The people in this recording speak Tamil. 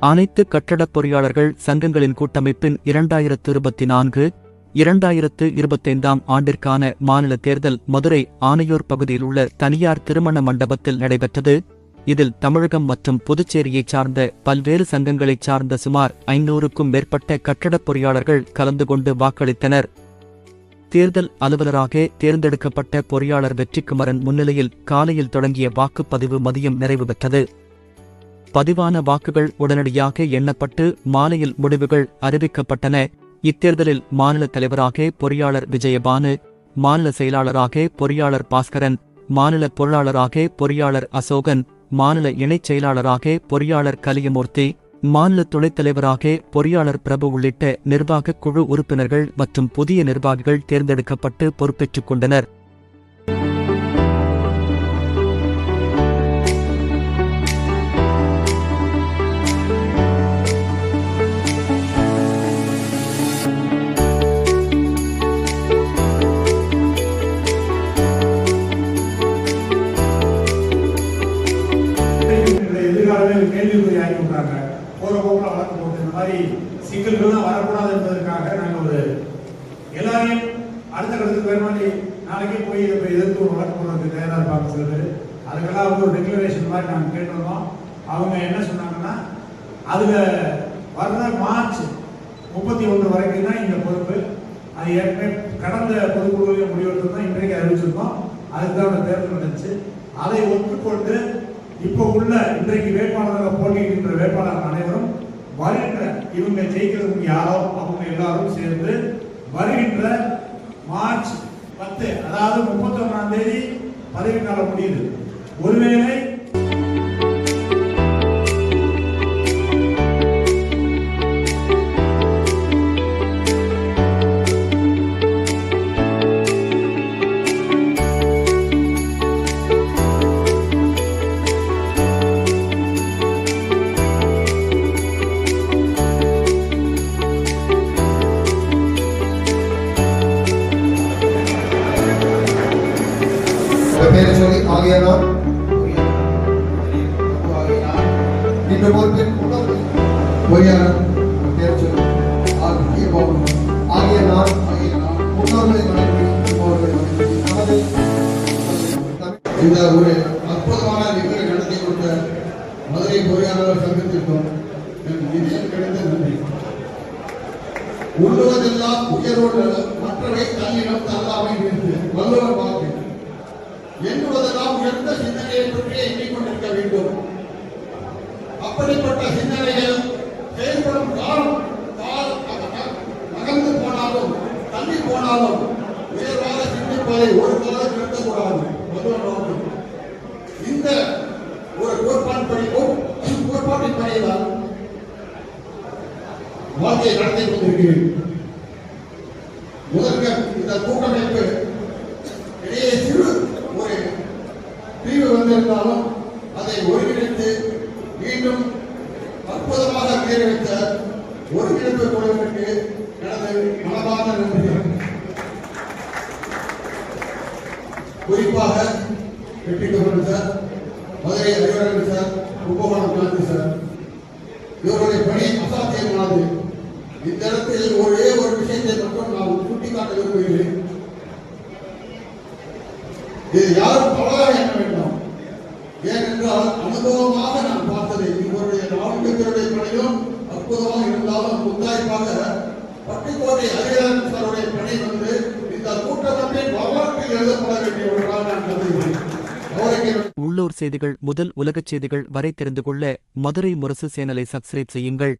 அனைத்து கட்டடப் பொறியாளர்கள் சங்கங்களின் கூட்டமைப்பின் இரண்டாயிரத்து இருபத்தி நான்கு இரண்டாயிரத்து இருபத்தைந்தாம் ஆண்டிற்கான மாநில தேர்தல் மதுரை ஆனையூர் பகுதியில் உள்ள தனியார் திருமண மண்டபத்தில் நடைபெற்றது. இதில் தமிழகம் மற்றும் புதுச்சேரியைச் சார்ந்த பல்வேறு சங்கங்களைச் சார்ந்த சுமார் ஐநூறுக்கும் மேற்பட்ட கட்டடப் பொறியாளர்கள் கலந்து கொண்டு வாக்களித்தனர். தேர்தல் அலுவலராக தேர்ந்தெடுக்கப்பட்ட பொறியாளர் வெற்றிக்குமரன் முன்னிலையில் காலையில் தொடங்கிய வாக்குப்பதிவு மதியம் நிறைவு பெற்றது. பதிவான வாக்குகள் உடனடியாக எண்ணப்பட்டு மாலையில் முடிவுகள் அறிவிக்கப்பட்டன. இத்தேர்தலில் மாநில தலைவராக பொறியாளர் விஜயபானு மாநில செயலாளராக பொறியாளர் பாஸ்கரன் மாநில பொருளாளராக பொறியாளர் அசோகன் மாநில இணைச் செயலாளராக பொறியாளர் கலியமூர்த்தி மாநில துணைத் தலைவராக பொறியாளர் பிரபு உள்ளிட்ட நிர்வாகக் குழு உறுப்பினர்கள் மற்றும் புதிய நிர்வாகிகள் தேர்ந்தெடுக்கப்பட்டு பொறுப்பேற்றுக் கொண்டனர். பேர் கேள்விக்குறி ஆகி விட்டாங்க போற போக்குல வழக்கு போட்டு இந்த மாதிரி சிக்கல்கள்லாம் வரக்கூடாது என்பதற்காக நாங்கள் ஒரு எல்லாரையும் அடுத்த கட்டத்துக்கு வேற மாதிரி நாளைக்கே போய் இப்போ எதிர்த்து ஒரு வழக்கு போடுறதுக்கு தயாராக இருப்பாங்க சில பேர். அதுக்கெல்லாம் வந்து ஒரு டிக்ளரேஷன் மாதிரி நாங்கள் கேட்டிருந்தோம் அவங்க என்ன சொன்னாங்கன்னா அதுல வர்ற மார்ச் முப்பத்தி ஒன்று வரைக்கும் தான் இந்த பொறுப்பு. அது ஏற்கனவே கடந்த பொதுக்குழுவில் முடிவெடுத்து தான் இன்றைக்கு அறிவிச்சிருக்கோம் அதுக்கு தான் அந்த தேர்தல் நடந்துச்சு. அதை ஒத்து இப்போ உள்ள இன்றைக்கு வேட்பாளராக போட்டியிடுகின்ற வேட்பாளர் அனைவரும் வருகின்ற இவங்க ஜெயிக்கிறதுக்கு யாரோ அவங்க எல்லாரும் சேர்ந்து வருகின்ற மார்ச் பத்து அதாவது முப்பத்தி ஒன்றாம் தேதி பதவி காலம் முடியுது. ஒருவேளை ஆகிய நான் இந்த பொறுப்பில் பொறியாளர் உங்கள் பேரை சொல்லி ஆகிய பவுன் ஆகிய நான் முன்னோர்களை இந்த ஒரு அற்புதமான நிகழ்வை நடத்தி மதுரை பொறியாளர் சங்கத்திற்கும் கிடைத்த நன்றி. உள்ளுவதெல்லாம் உயர்வோடு மற்றவை தன்னிடம் தள்ளாமை நின்று எண்ணுவதெல்லாம் உயர்ந்த சிந்தனையை பற்றியே எண்ணிக்கொண்டிருக்க வேண்டும். அப்படிப்பட்ட சிந்தனைகள் செயல்படும் காலம் கால் நகர்ந்து போனாலும் தள்ளி போனாலும் உயர்வாக சிந்திப்பதை ஒரு காலம் நிறுத்தக்கூடாது. இந்த ஒரு கோட்பாடு கோட்பாட்டின் பணிதான் வாழ்க்கையை நடத்தி கொண்டிருக்கிறேன். முதற்க இந்த கூட்டமைப்பு இடையே இருந்தாலும் அதை ஒருங்கிணைத்து மீண்டும் அற்புதமாக பேரவைத்த ஒருங்கிணைப்பு குழுவிற்கு எனது மனமார்ந்த நன்றிகள். குறிப்பாக வெற்றிக்கமன் sir. Madurai Arivaran sir Kumbakonam Gandhi sir. இவருடைய பணி அசாத்தியமானது. இந்த இடத்தில் ஒரே ஒரு விஷயத்தை மட்டும் நான் சுட்டிக்காட்ட விரும்புகிறேன். நாம் முத்தாய்ப்பாக பட்டிக்கோட்டை அறிவியல் சாருடைய பணி வந்து இந்த கூட்டமைப்பின் வரலாற்றில் எழுதப்பட வேண்டிய ஒன்றாக நான் கருதுகிறேன். உள்ளூர் செய்திகள் முதல் உலகச் செய்திகள் வரை தெரிந்து கொள்ள மதுரை முரசு சேனலை சப்ஸ்கிரைப் செய்யுங்கள்.